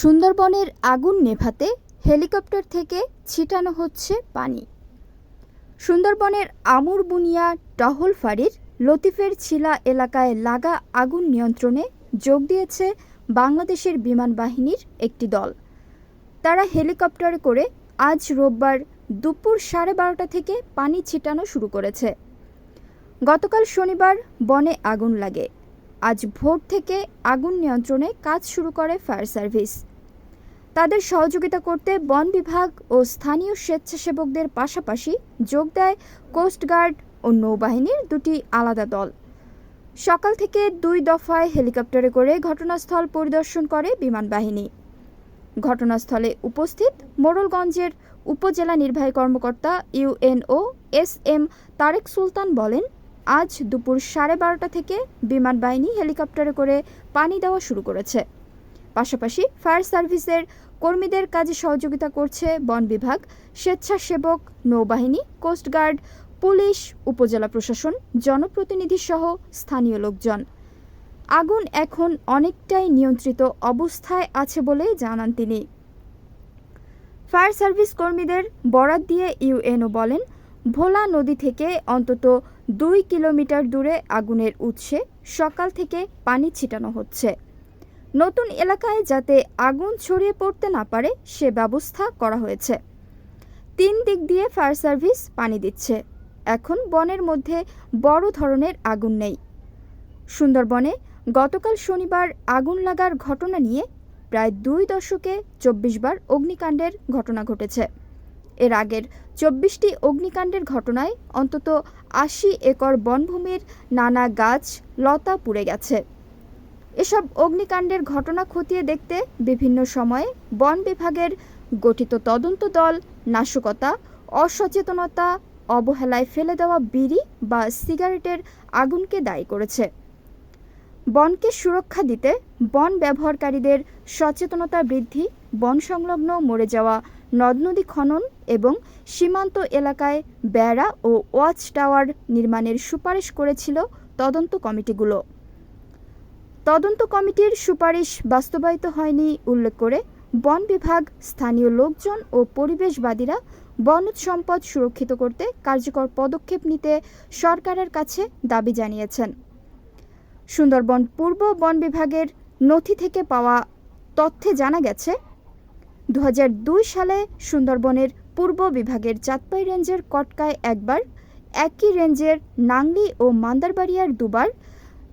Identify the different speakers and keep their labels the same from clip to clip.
Speaker 1: সুন্দরবনের আগুন নেভাতে হেলিকপ্টার থেকে ছিটানো হচ্ছে পানি। সুন্দরবনের আমুর বুনিয়া টহল ফাঁড়ির লতিফের ছিলা এলাকায় লাগা আগুন নিয়ন্ত্রণে যোগ দিয়েছে বাংলাদেশের বিমান বাহিনীর একটি দল। তারা হেলিকপ্টারে করে আজ রোববার দুপুর সাড়ে বারোটা থেকে পানি ছিটানো শুরু করেছে। গতকাল শনিবার বনে আগুন লাগে। আজ ভোর থেকে আগুন নিয়ন্ত্রণে কাজ শুরু করে ফায়ার সার্ভিস। তাদের সহযোগিতা করতে বন বিভাগ ও স্থানীয় স্বেচ্ছাসেবকদের পাশাপাশি যোগ দেয় কোস্টগার্ড ও নৌবাহিনীর দুটি আলাদা দল। সকাল থেকে দুই দফায় হেলিকপ্টারে করে ঘটনাস্থল পরিদর্শন করে বিমান বাহিনী। ঘটনাস্থলে উপস্থিত মোড়লগঞ্জের উপজেলা নির্বাহী কর্মকর্তা UNO S M Tareq Sultan বলেন আজ দুপুর সাড়ে বারোটা থেকে বিমান বাহিনী হেলিকপ্টারে করে পানি দেওয়া শুরু করেছে। পাশাপাশি ফায়ার সার্ভিসের কর্মীদের কাজে সহযোগিতা করছে বন বিভাগ, স্বেচ্ছাসেবক, নৌবাহিনী কোস্টগার্ড পুলিশ, উপজেলা প্রশাসন, জনপ্রতিনিধি সহ স্থানীয় লোকজন। আগুন এখন অনেকটাই নিয়ন্ত্রিত অবস্থায় আছে বলে জানান তিনি। ফায়ার সার্ভিস কর্মীদের বরাত দিয়ে ইউএনও বলেন, ভোলা নদী থেকে অন্তত দুই কিলোমিটার দূরে আগুনের উৎসে সকাল থেকে পানি ছিটানো হচ্ছে। নতুন এলাকায় যাতে আগুন ছড়িয়ে পড়তে না পারে, সে ব্যবস্থা করা হয়েছে। তিন দিক দিয়ে ফায়ার সার্ভিস পানি দিচ্ছে। এখন বনের মধ্যে বড় ধরনের আগুন নেই। সুন্দরবনে গতকাল শনিবার আগুন লাগার ঘটনা নিয়ে প্রায় দুই দশকে চব্বিশ বার অগ্নিকাণ্ডের ঘটনা ঘটেছে। এর আগের চব্বিশটি অগ্নিকাণ্ডের ঘটনায় অন্তত আশি একর বনভূমির নানা গাছ, লতা পুড়ে গেছে। এসব অগ্নিকাণ্ডের ঘটনা খতিয়ে দেখতে বিভিন্ন সময়ে বন বিভাগের গঠিত তদন্ত দল নাশকতা, অসচেতনতা, অবহেলায় ফেলে দেওয়া বিড়ি বা সিগারেটের আগুনকে দায়ী করেছে। বনকে সুরক্ষা দিতে বন ব্যবহারকারীদের সচেতনতা বৃদ্ধি, বন সংলগ্ন মরে যাওয়া নদ নদী খনন এবং সীমান্ত এলাকায় বেড়া ও ওয়াচ টাওয়ার নির্মাণের সুপারিশ করেছিল তদন্ত কমিটিগুলো। তদন্ত কমিটির সুপারিশ বাস্তবায়িত হয়নি উল্লেখ করে বন বিভাগ, স্থানীয় লোকজন ও পরিবেশবাদীরা বনজ সম্পদ সুরক্ষিত করতে কার্যকর পদক্ষেপ নিতে সরকারের কাছে দাবি জানিয়েছেন। সুন্দরবন পূর্ব বন বিভাগের নথি থেকে পাওয়া তথ্যে জানা গেছে দু হাজার দুই সালে সুন্দরবনের পূর্ব বিভাগের চাঁদপাই রেঞ্জের কটকায় একবার একই রেঞ্জের নাংলি ও মান্দারবাড়িয়ার দুবার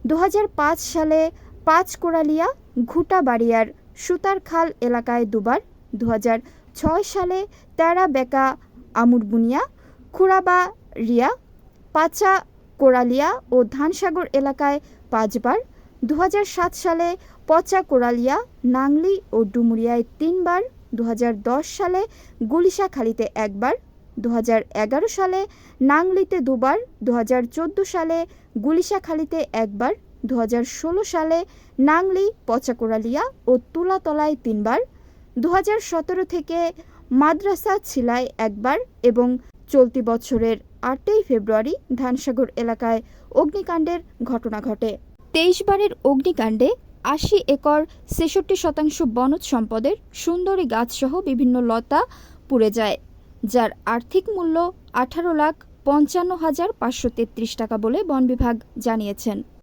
Speaker 1: দু হাজার পাঁচ সালে পাঁচ কোড়ালিয়া ঘুটাবাড়িয়ার সুতারখাল এলাকায় দুবার দু হাজার ছয় সালে তেরা বেকা আমুরবুনিয়া, খুড়াবাড়িয়া পাচা কোড়ালিয়া ও ধানসাগর এলাকায় পাঁচবার দু হাজার সাত সালে পচা কোড়ালিয়া নাংলি ও ডুমুরিয়ায় তিনবার দু হাজার দশ সালে গুলিশাখালীতে একবার দু হাজার এগারো সালে নাংলিতে দুবার দু হাজার চোদ্দ সালে গুলিশাখালীতে একবার দু হাজার ষোলো সালে নাংলি, পচাকোড়ালিয়া ও তুলাতলায় তিনবার দু হাজার সতেরো থেকে মাদ্রাসা ছিলায় একবার এবং চলতি বছরের আটই ফেব্রুয়ারি ধানসাগর এলাকায় অগ্নিকাণ্ডের ঘটনা ঘটে। তেইশ বারের অগ্নিকাণ্ডে আশি একর ছেষট্টি শতাংশ বনজ সম্পদের সুন্দরী গাছসহ বিভিন্ন লতা পুড়ে যায়, যার আর্থিক মূল্য আঠারো লাখ পঞ্চান্ন হাজার পাঁচশো তেত্রিশ টাকা বলে বন বিভাগ জানিয়েছেন।